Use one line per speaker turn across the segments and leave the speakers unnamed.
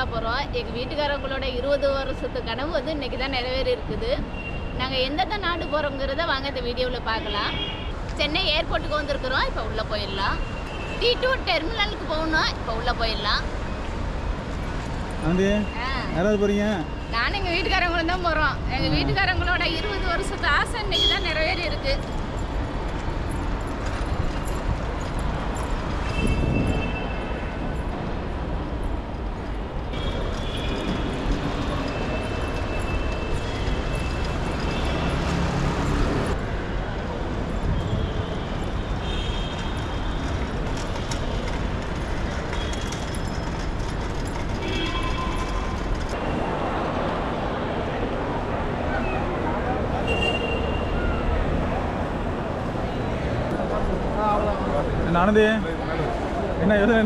சுற்றுலா போகிறோம் எங்கள் வீட்டுக்காரங்களோட இருபது வருஷத்து கனவு வந்து இன்னைக்கு தான் நிறைவேறி இருக்குது நாங்கள் எந்தெந்த நாடு போகிறோங்கிறத வாங்க இந்த வீடியோவில் பார்க்கலாம். சென்னை ஏர்போர்ட்டுக்கு வந்திருக்கிறோம். இப்போ உள்ளே போயிடலாம். டி டூ டெர்மினலுக்கு போகணும். இப்போ உள்ளே போயிடலாம்.
யாராவது போகிறீங்க
நானும் எங்கள் வீட்டுக்காரங்களும் தான் போகிறோம் எங்கள் வீட்டுக்காரங்களோட இருபது வருஷத்து ஆசை இன்னைக்கு தான் நிறைவேறி இருக்கு
என்ன ஆனந்தி என்ன எவ்வளோ நின்றுட்டு இருக்க
எல்லாம் பிள்ளைங்கள் எல்லாம் இப்படி வந்ததுனால கொஞ்சம் மனசு சங்கடமா இருக்கு. இது நான் எங்க வீட்டுக்காரங்களோட ரொம்ப நாள் ஆசை இன்னைக்கு தான் உங்களோட ஆசை நிறைவேறிருக்கு அதுலேயும் ரொம்ப ஜாலியாக இருக்கு எனக்கு கிளம்பி ஆனந்தி என்ன யோசனை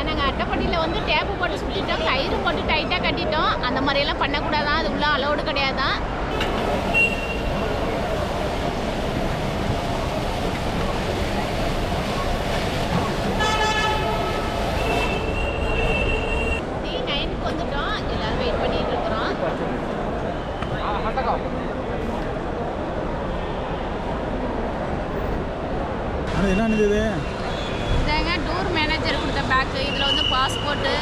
நாங்கள் அட்டைப்பட்டியில் வந்து டேப்பு போட்டு சுற்றிட்டோம் கயிறு போட்டு டைட்டாக கட்டிட்டோம். அந்த மாதிரியெல்லாம் பண்ணக்கூடாதான் அது உள்ள அலோடு கிடையாதான் டி நைனுக்கு வந்துட்டோம் எல்லாரும் வெயிட் பண்ணிட்டு இருக்கிறோம்
ஆனந்தி என்ன ஆனந்தி இது
இதாங்க டூர் மேனேஜர் கொடுத்த பேக்கு இதில் வந்து பாஸ்போர்ட்டு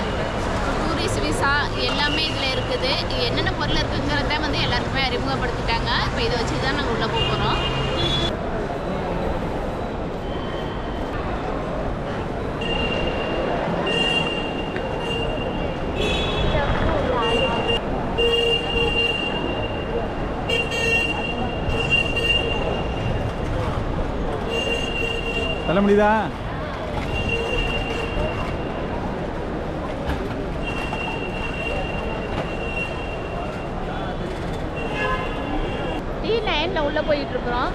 டூரிஸ்ட் விசா எல்லாமே இதில் இருக்குது இது என்னென்ன பொருள் இருக்குங்கிறத வந்து எல்லாருக்குமே அறிமுகப்படுத்திட்டாங்க இப்போ இதை வச்சு தான் நாங்கள் உள்ளே போக போகிறோம்
முடியுதா
டி நைனில் உள்ளே போயிட்டு இருக்கிறோம்.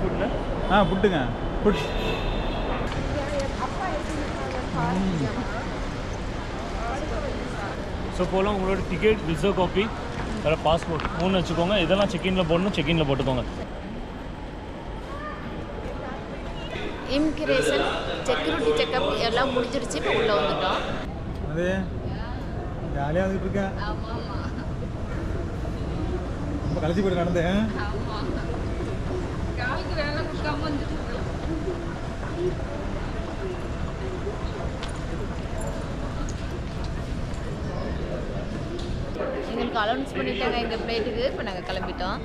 Food ना
ஆ புட்டுங்க. புட்.
ஸோ போல உங்களோட டிக்கெட் விசா காப்பி வேறு பாஸ்போர்ட் மூணு வச்சுக்கோங்க. இதெல்லாம் செக்இனில் போடணும் செக்இனில் போட்டுக்கோங்க.
இமிக்ரேஷன் செக்யூரிட்டி செக்கப் எல்லாம் முடிஞ்சிருச்சு இப்போ உள்ளே வந்துட்டோம்.
அது ஜாலியாக வந்துட்டு இருக்கேன்
ஆமாம்
ரொம்ப கழிச்சு போயிட்டு நடந்தேன்.
எங்களுக்கு அலௌன்ஸ் பண்ணிட்டாங்க எங்கள் பிளேட்டுக்கு இப்போ நாங்கள் கிளம்பிட்டோம்.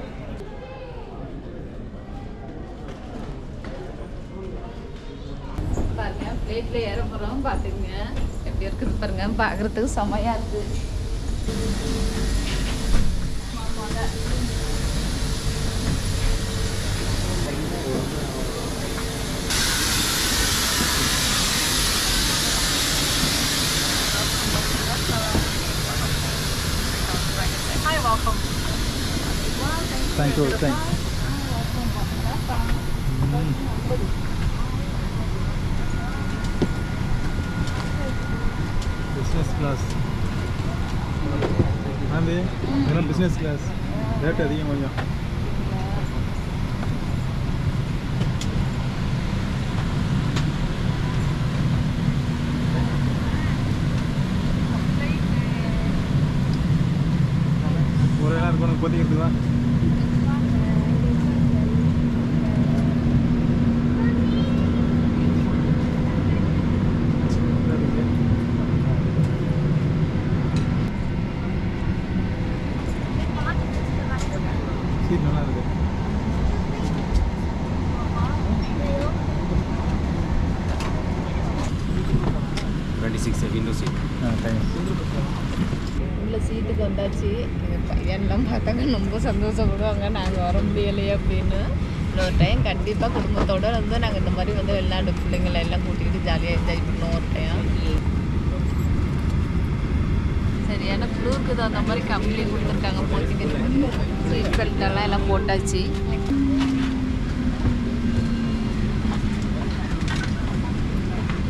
பாருங்க பிளேட்ல ஏற போகிறோம் பார்த்துங்க எப்படி இருக்குது பாருங்க பார்க்குறதுக்கு செமையாக இருக்குது Hi, welcome.
Thank you thanks Business class aunty இதெல்லாம் பிஸ்னஸ் கிளாஸ் ரேட் அதிகம் கொஞ்சம் ஒரு நேரம் கொண்டு கொதிக்கிறதுக்கு தான்.
நாங்கள் வர முடியலையே அப்படின்னு இன்னொரு டைம் கண்டிப்பாக குடும்பத்தோட வந்து நாங்கள் இந்த மாதிரி வந்து வெளிநாடு பிள்ளைங்களை எல்லாம் கூட்டிகிட்டு ஜாலியாக என்ஜாய் பண்ணோம் ஒரு டைம் சரியான குளிருக்கு தகுந்த மாதிரி கம்பளி கொடுத்துருக்காங்க போட்டுக்கிறதுக்கு சீட் பெல்ட் எல்லாம் எல்லாம் போட்டாச்சு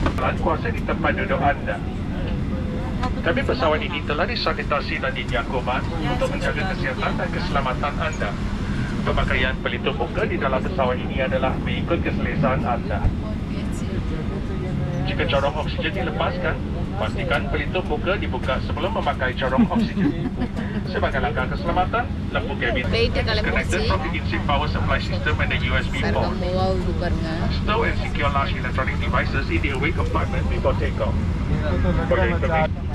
iklan kuasa di tempat duduk anda. Kami pesawat ini telah disanitasi dan dinyakuman untuk menjaga kesihatan dan keselamatan anda. Pemakaian pelitup muka di dalam pesawat ini adalah mengikut keselesaan anda. Jika corong oksigen dilepaskan, pastikan pelitup muka dibuka sebelum memakai corong oksigen. Sebagai langkah keselamatan, lampu kabin
disconnected
from the inseam power supply system and the USB port. Stow and secure large electronic devices in the away compartment before takeoff. For your information,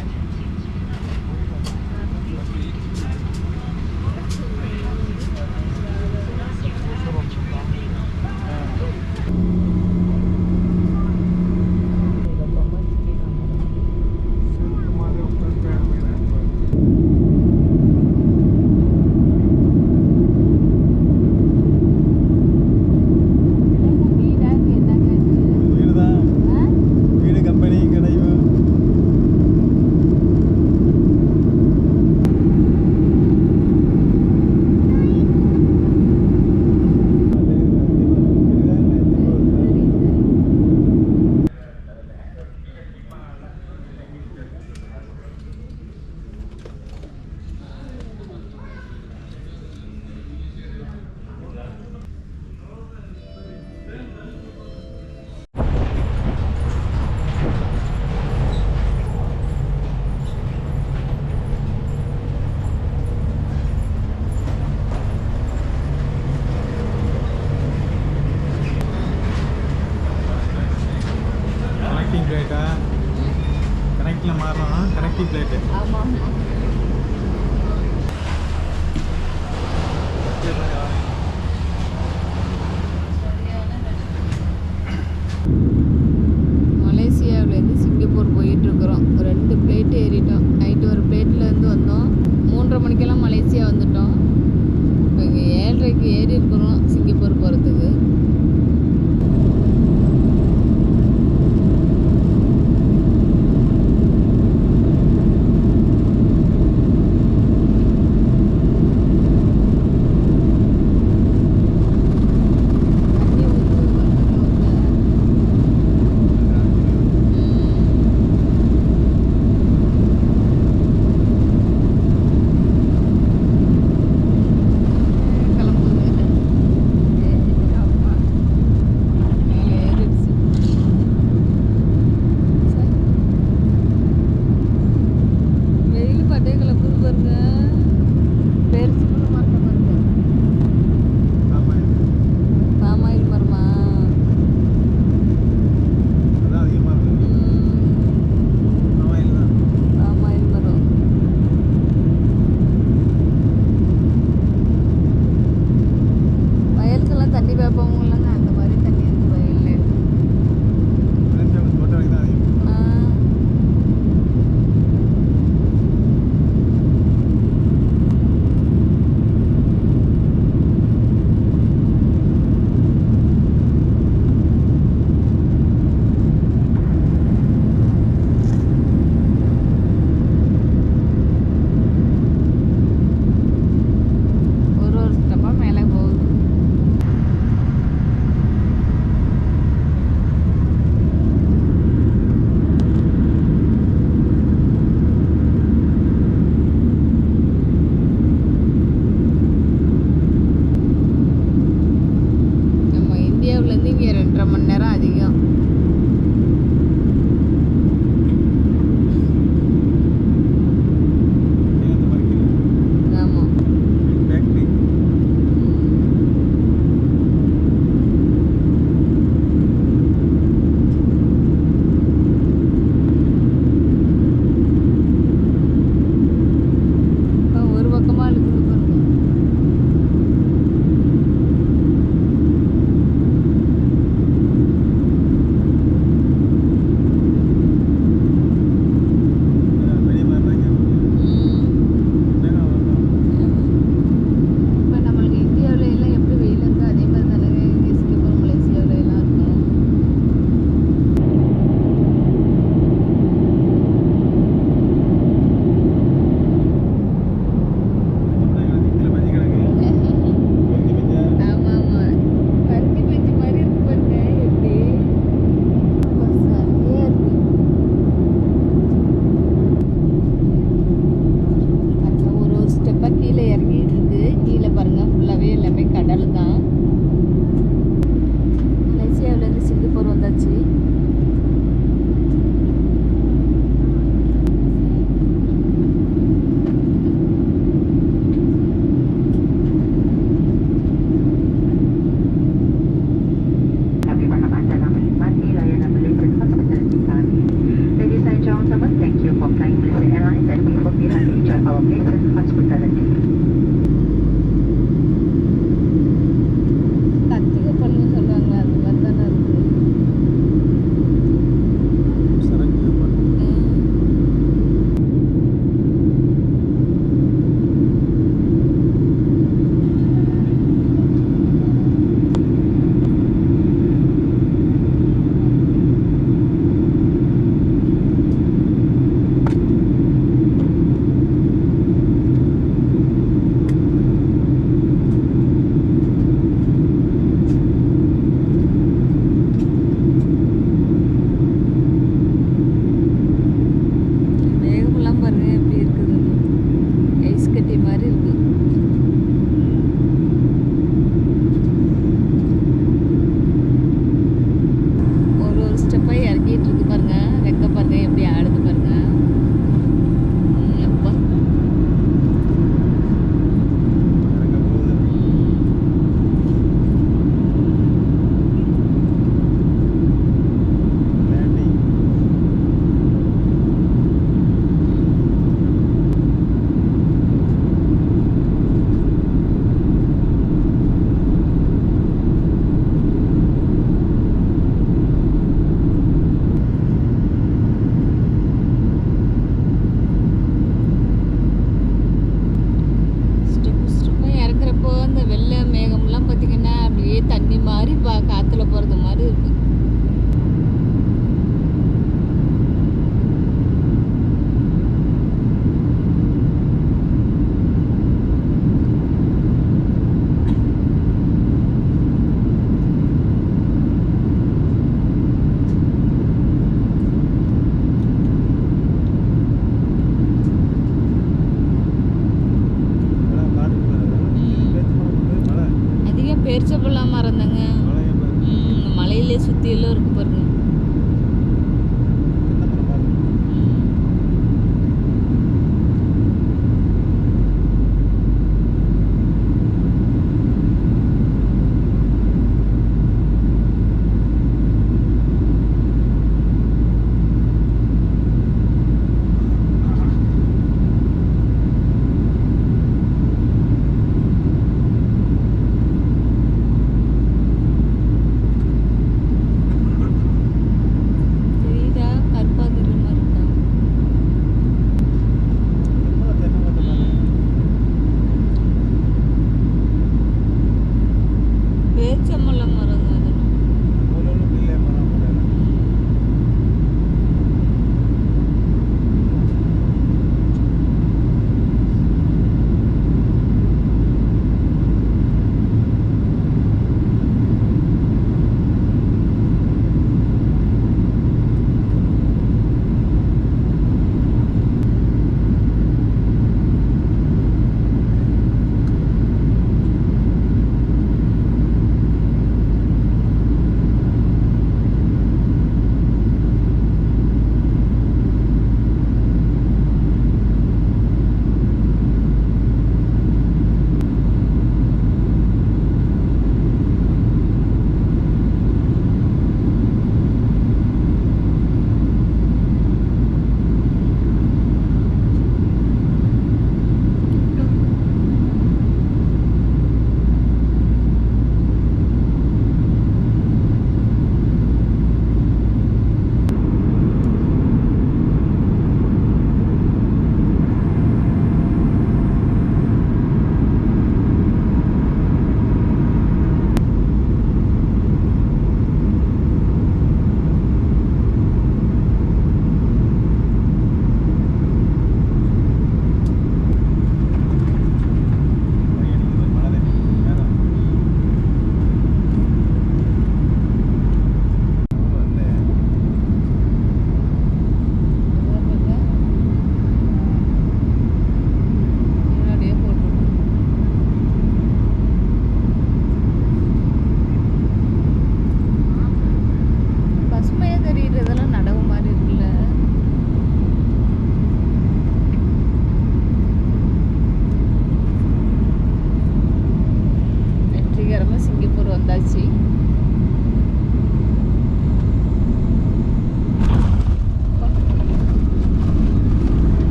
connecting pleated கனெக்டில் மாறலாம் connecting plate
ஆமா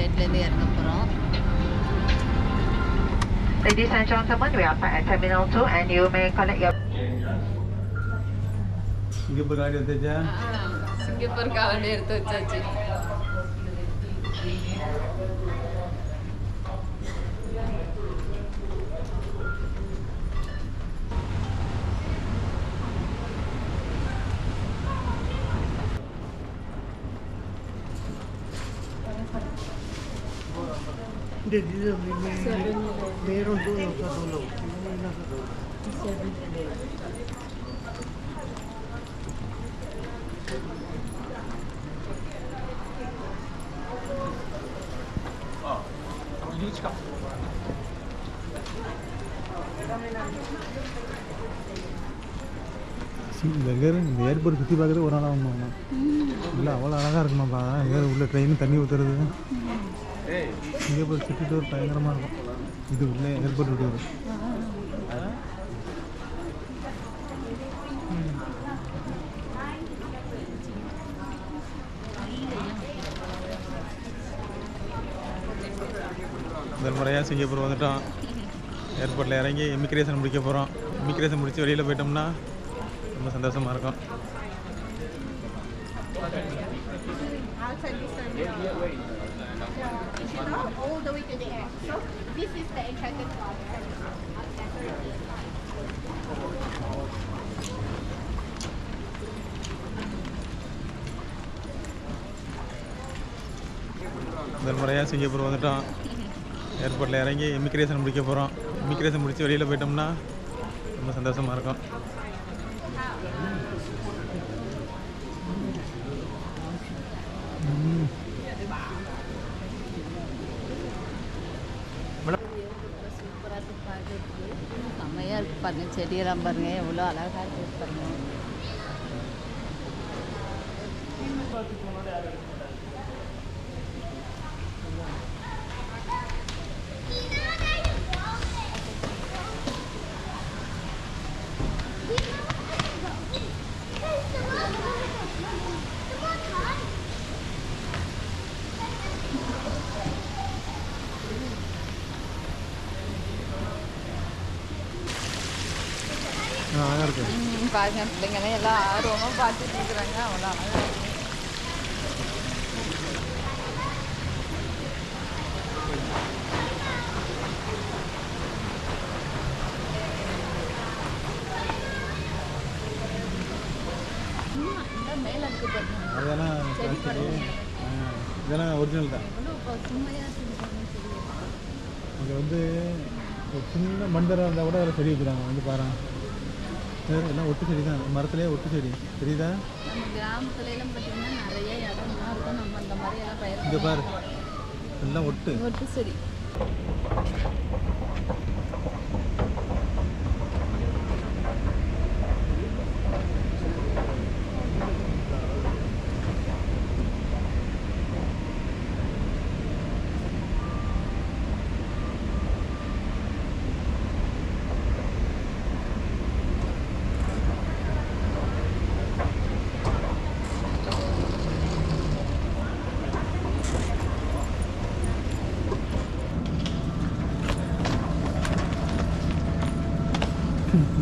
ஃப்ளைட்லேருந்து இறங்க போகிறோம்
Ladies and gentlemen, we are back at Terminal 2 and you may collect your...
Singapore card எடுத்து வச்சா
Singapore card எடுத்து வச்சாச்சு
இந்த இங்கே இந்த ஏர்போர்ட் சுற்றி பார்க்குறது ஒரு நாள் ஆகுமாம்மா இல்லை அவ்வளோ அழகாக இருக்குமாப்பா ஏர் உள்ள ட்ரெயின் தண்ணி ஊற்றுறது சிங்கப்பூர் சிட்டி டூர் பயங்கரமாக இருக்கும். இது உள்ளே ஏர்போர்ட் டூர் முதல் முறையாக சிங்கப்பூர் வந்துட்டோம். ஏர்போர்ட்டில் இறங்கி இமிக்ரேஷன் முடிக்க போகிறோம் இமிக்ரேஷன் முடித்து வெளியில் போயிட்டோம்னா ரொம்ப சந்தோஷமாக இருக்கும்.
All the way to the air. So this is the enchanted garden.
முதல் முறையாக சிங்கப்பூர் வந்துட்டோம் ஏர்போர்ட்டில் இறங்கி இமிக்ரேஷன் முடிக்க போகிறோம் இமிக்ரேஷன் முடித்து வெளியில் போயிட்டோம்னா ரொம்ப சந்தோஷமாக இருக்கும்
செம்மையாக இருக்கு பாருங்க செடியெல்லாம் பாருங்க எவ்வளோ அழகாக இருக்கு பாருங்க
அழகாக இருக்கு
ம், பாருங்க பிள்ளைங்களாம் எல்லாம் ஆர்வமாக பார்த்துட்டு இருக்கிறாங்க. அவ்வளோ
இதெல்லாம் ஒரிஜினல் தான். இங்கே வந்து ஒரு சின்ன மண்டரம் இருந்தால் கூட செடி வைக்கிறாங்க. வந்து பாருங்க. இது எல்லாம் ஒட்டு செடி தான். மரத்துலேயே ஒட்டு செடி தெரியுதா?
கிராமத்துல பார்த்தீங்கன்னா நிறைய இடம்லாம் இருக்கும். நம்ம அந்த மாதிரி எல்லாம் பயிர்
இங்கே பாரு. எல்லாம் ஒட்டு.
ஒட்டு சரி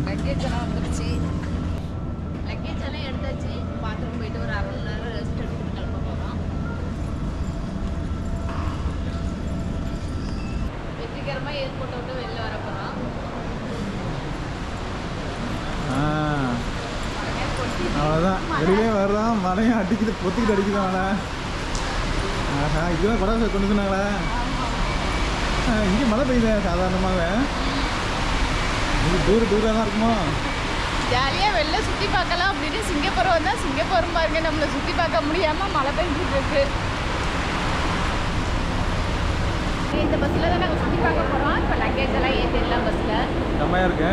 லக்கேஜ் எல்லாம் வந்துருச்சு லக்கேஜ் எல்லாம் எடுத்தாச்சு பாத்ரூம் போயிட்டு ஒரு அரை மணி நேரம் ரெஸ்ட் எடுத்துட்டு கிளம்ப போகிறோம் வெற்றிகரமாக ஏர்போர்ட்டை விட்டு வெளில வர போகிறோம்
ஆ. அவ்வளோதான் வெளியே வர்றோம் மழையும் அடிக்குது பொத்திக்கிட்டு அடிக்குது மழை ஆஹா இதுதான் படம் கொண்டு சொன்னாங்களா இங்கே மழை பெய்யுது சாதாரணமாக இது தூர தூரம் தான் இருக்குமோ?
ஜாலியாக வெளில சுற்றி பார்க்கலாம் அப்படின்னு சிங்கப்பூர் வந்தால் சிங்கப்பூரும் பாருங்க நம்மளை சுற்றி பார்க்க முடியாமல் மழை பெஞ்சிட்டு இருக்கு. இந்த பஸ்ஸில் தான் நாங்கள் சுற்றி பார்க்க போகிறோம் இப்போ லக்கேஜ் எல்லாம் ஏற்றிடலாம் பஸ்ஸில்
செம்மையாக இருக்கு.